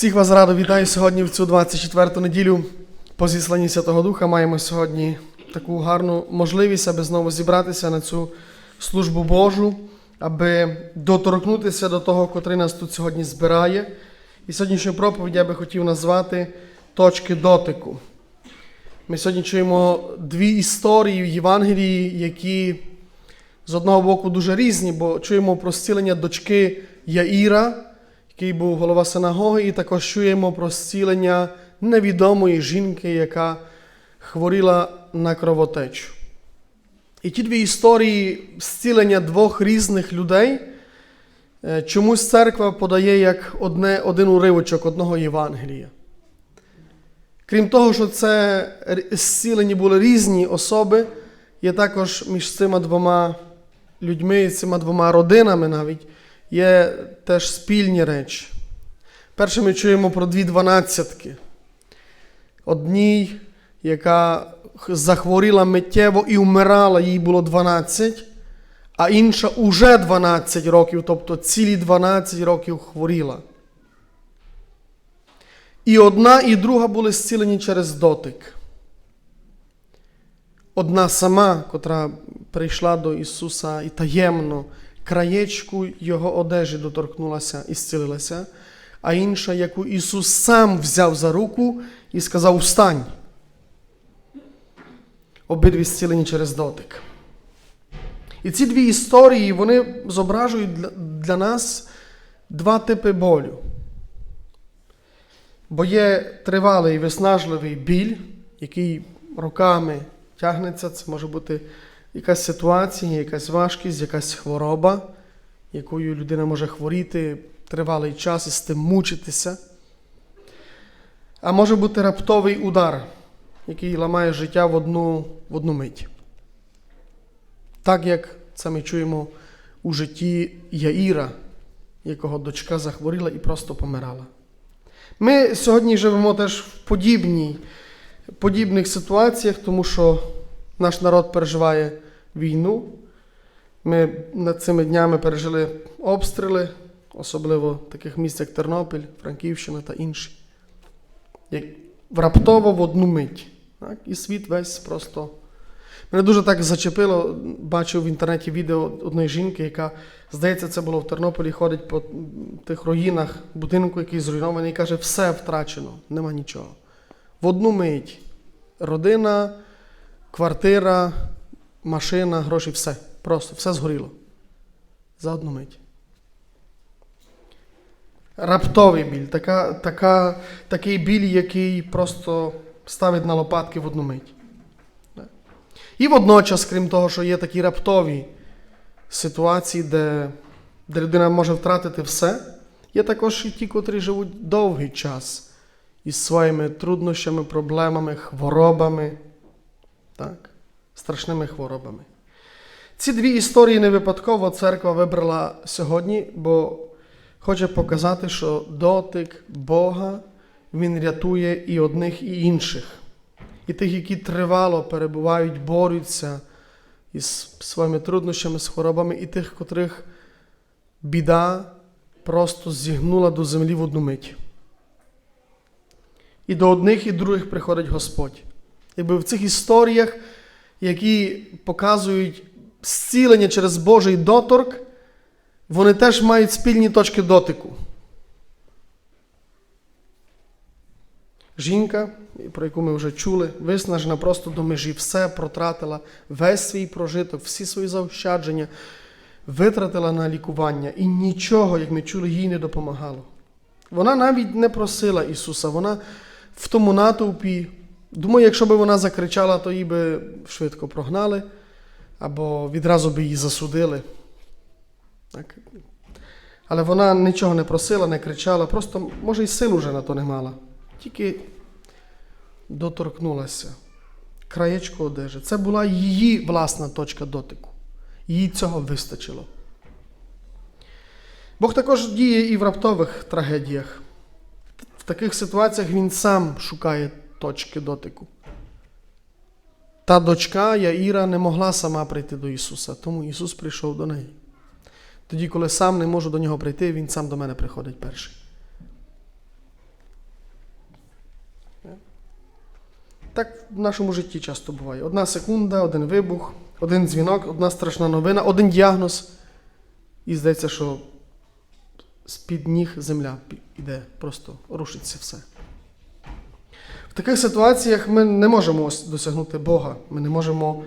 Всіх вас радо вітаю сьогодні в цю 24-ту неділю по зісланні Святого Духа. Маємо сьогодні таку гарну можливість, аби знову зібратися на цю службу Божу, аби доторкнутися до того, котрий нас тут сьогодні збирає. І сьогоднішню проповідь я би хотів назвати точки дотику. Ми сьогодні чуємо дві історії в Євангелії, які з одного боку дуже різні, бо чуємо про зцілення дочки Яїра, який був голова синагоги, і також чуємо про зцілення невідомої жінки, яка хворіла на кровотечу. І ті дві історії зцілення двох різних людей е, чомусь церква подає як одне, один уривочок одного Євангелія. Крім того, що це зцілені були різні особи, є також між цими двома людьми, цими двома родинами навіть є теж спільні речі. Перше ми чуємо про дві дванадцятки. Одній, яка захворіла миттєво і вмирала, їй було 12, а інша уже 12 років, тобто цілі 12 років хворіла. І одна, і друга були зцілені через дотик. Одна сама, котра прийшла до Ісуса і таємно краєчку Його одежі доторкнулася і зцілилася, а інша, яку Ісус сам взяв за руку і сказав: Встань. Обидві зцілені через дотик. І ці дві історії вони зображують для, для нас два типи болю. Бо є тривалий виснажливий біль, який роками тягнеться. Це може бути якась ситуація, якась важкість, якась хвороба, якою людина може хворіти тривалий час і з тим мучитися. А може бути раптовий удар, який ламає життя в одну, в одну мить. Так як це ми чуємо у житті Яїра, якого дочка захворіла і просто помирала. Ми сьогодні живемо теж в подібній, подібних ситуаціях, тому що наш народ переживає війну. Ми над цими днями пережили обстріли, особливо в таких місць, як Тернопіль, Франківщина та інші. Як раптово в одну мить. Так? І світ весь просто. Мене дуже так зачепило, бачив в інтернеті відео одної жінки, яка, здається, це було в Тернополі, ходить по тих руїнах будинку, який зруйнований, і каже, все втрачено, нема нічого. В одну мить родина, квартира, машина, гроші, все. Просто все згоріло. За одну мить. Раптовий біль, така, така, такий біль, який просто ставить на лопатки в одну мить. І водночас, крім того, що є такі раптові ситуації, де, де людина може втратити все, є також і ті, котрі живуть довгий час із своїми труднощами, проблемами, хворобами, так, страшними хворобами. Ці дві історії не випадково церква вибрала сьогодні, бо хоче показати, що дотик Бога він рятує і одних, і інших і тих, які тривало перебувають, борються із своїми труднощами, з хворобами, і тих, котрих біда просто зігнула до землі в одну мить. І до одних і других приходить Господь. Якби в цих історіях, які показують зцілення через Божий доторк, вони теж мають спільні точки дотику. Жінка, про яку ми вже чули, виснажена просто до межі, все протратила, весь свій прожиток, всі свої заощадження витратила на лікування і нічого, як ми чули, їй не допомагало. Вона навіть не просила Ісуса, вона в тому натовпі, думаю, якщо б вона закричала, то її би швидко прогнали або відразу би її засудили. Так. Але вона нічого не просила, не кричала, просто, може, й сил уже на то не мала. Тільки доторкнулася краєчко одежі. Це була її власна точка дотику. Їй цього вистачило. Бог також діє і в раптових трагедіях. В таких ситуаціях він сам шукає точки дотику. Та дочка Яїра не могла сама прийти до Ісуса, тому Ісус прийшов до неї. Тоді, коли сам не можу до нього прийти, Він сам до мене приходить перший. Так в нашому житті часто буває. Одна секунда, один вибух, один дзвінок, одна страшна новина, один діагноз. І здається, що з-під ніг земля йде, просто рушиться все. Таких ситуаціях ми не можемо досягнути Бога. Ми не можемо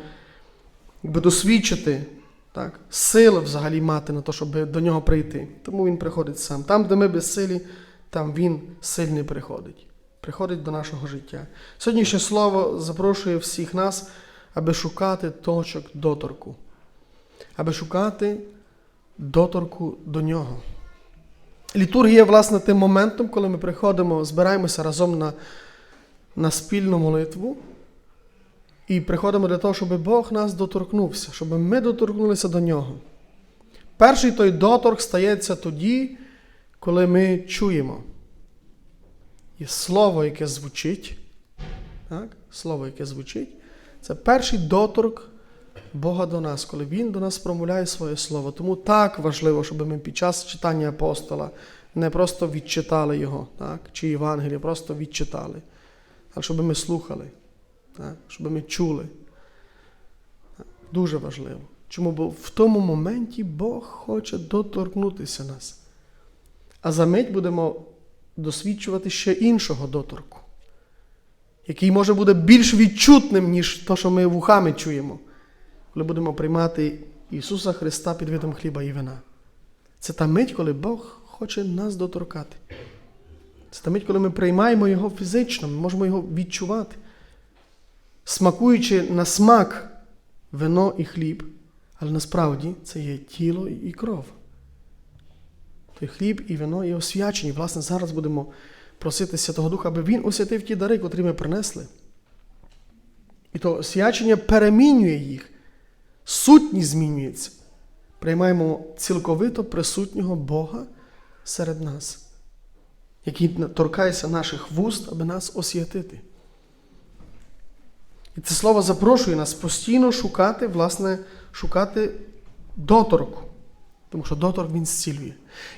якби, досвідчити так, сил взагалі мати на те, щоб до нього прийти. Тому він приходить сам. Там, де ми безсилі, там він сильний приходить. Приходить до нашого життя. Сьогоднішнє слово запрошує всіх нас, аби шукати точок доторку, аби шукати доторку до нього. Літургія власне, тим моментом, коли ми приходимо, збираємося разом на, на спільну молитву і приходимо для того, щоб Бог нас доторкнувся, щоб ми доторкнулися до нього. Перший той доторк стається тоді, коли ми чуємо. І слово, яке звучить, так? слово, яке звучить, це перший доторк Бога до нас, коли Він до нас промовляє своє слово. Тому так важливо, щоб ми під час читання апостола не просто відчитали його, так? чи Євангелія, просто відчитали, а щоб ми слухали, щоб ми чули. Дуже важливо. Чому? Бо в тому моменті Бог хоче доторкнутися нас. А за мить будемо досвідчувати ще іншого доторку, який може бути більш відчутним, ніж те, що ми вухами чуємо, коли будемо приймати Ісуса Христа під видом хліба і вина. Це та мить, коли Бог хоче нас доторкати. Це та мить, коли ми приймаємо Його фізично, ми можемо його відчувати, смакуючи на смак вино і хліб, але насправді це є тіло і кров. Той хліб і вино є освячені. Власне, зараз будемо просити Святого Духа, аби Він освятив ті дари, котрі ми принесли. І то освячення перемінює їх, сутність змінюється. Приймаємо цілковито присутнього Бога серед нас, який торкається наших вуст, аби нас освятити. І це слово запрошує нас постійно шукати, власне, шукати доторку. Тому що доторк він зцілює.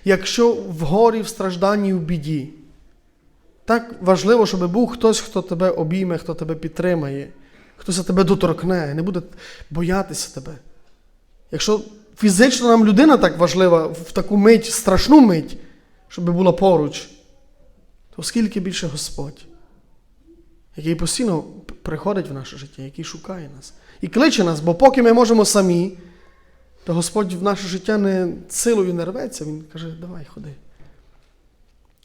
Якщо в горі, в стражданні, в біді, так важливо, щоб був хтось, хто тебе обійме, хто тебе підтримає, хтось тебе доторкне, не буде боятися тебе. Якщо фізично нам людина так важлива в таку мить, страшну мить, щоб була поруч, то скільки більше Господь, який постійно приходить в наше життя, який шукає нас і кличе нас, бо поки ми можемо самі, то Господь в наше життя не силою не рветься, Він каже, давай, ходи.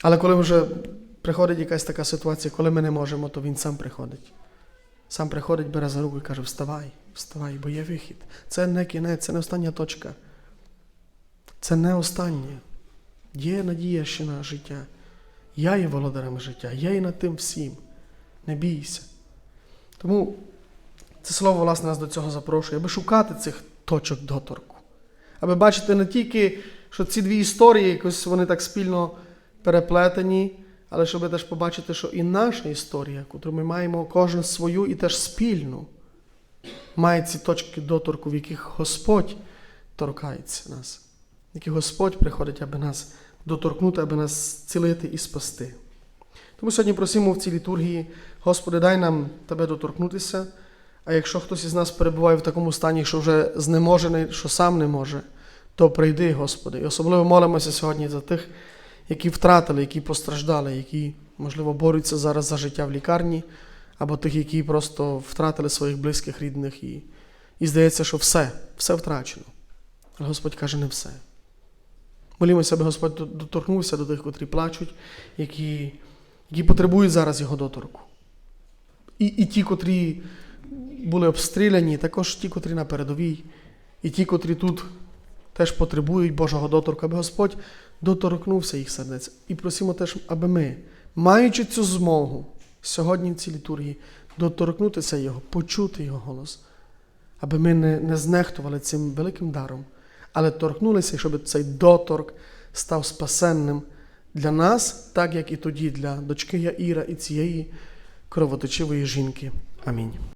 Але коли вже приходить якась така ситуація, коли ми не можемо, то Він сам приходить. Сам приходить, бере за руку і каже, вставай, вставай, бо є вихід. Це не кінець, це не остання точка. Це не останнє. Є надія ще на життя. Я є володарем життя, я є над тим всім. Не бійся. Тому це слово, власне, нас до цього запрошує, аби шукати цих точок доторку. Аби бачити не тільки, що ці дві історії якось вони так спільно переплетені, але щоб теж побачити, що і наша історія, яку ми маємо кожен свою і теж спільну, має ці точки доторку, в яких Господь торкається нас, в яких Господь приходить, аби нас доторкнути, аби нас зцілити і спасти. Тому сьогодні просимо в цій літургії, Господи, дай нам Тебе доторкнутися. А якщо хтось із нас перебуває в такому стані, що вже знеможений, що сам не може, то прийди, Господи. І особливо молимося сьогодні за тих, які втратили, які постраждали, які, можливо, борються зараз за життя в лікарні, або тих, які просто втратили своїх близьких, рідних, і, і здається, що все, все втрачено. Але Господь каже, не все. Молімося, аби Господь доторкнувся до тих, котрі плачуть, які, які потребують зараз його доторку. І, і ті, котрі були обстріляні, також ті, котрі на передовій, і ті, котрі тут теж потребують Божого доторку, аби Господь доторкнувся їх сердець. І просимо теж, аби ми, маючи цю змогу сьогодні в цій літургії, доторкнутися Його, почути Його голос, аби ми не, не знехтували цим великим даром, але торкнулися, щоб цей доторк став спасенним для нас, так як і тоді для дочки Яїра і цієї кровоточивої жінки. Амінь.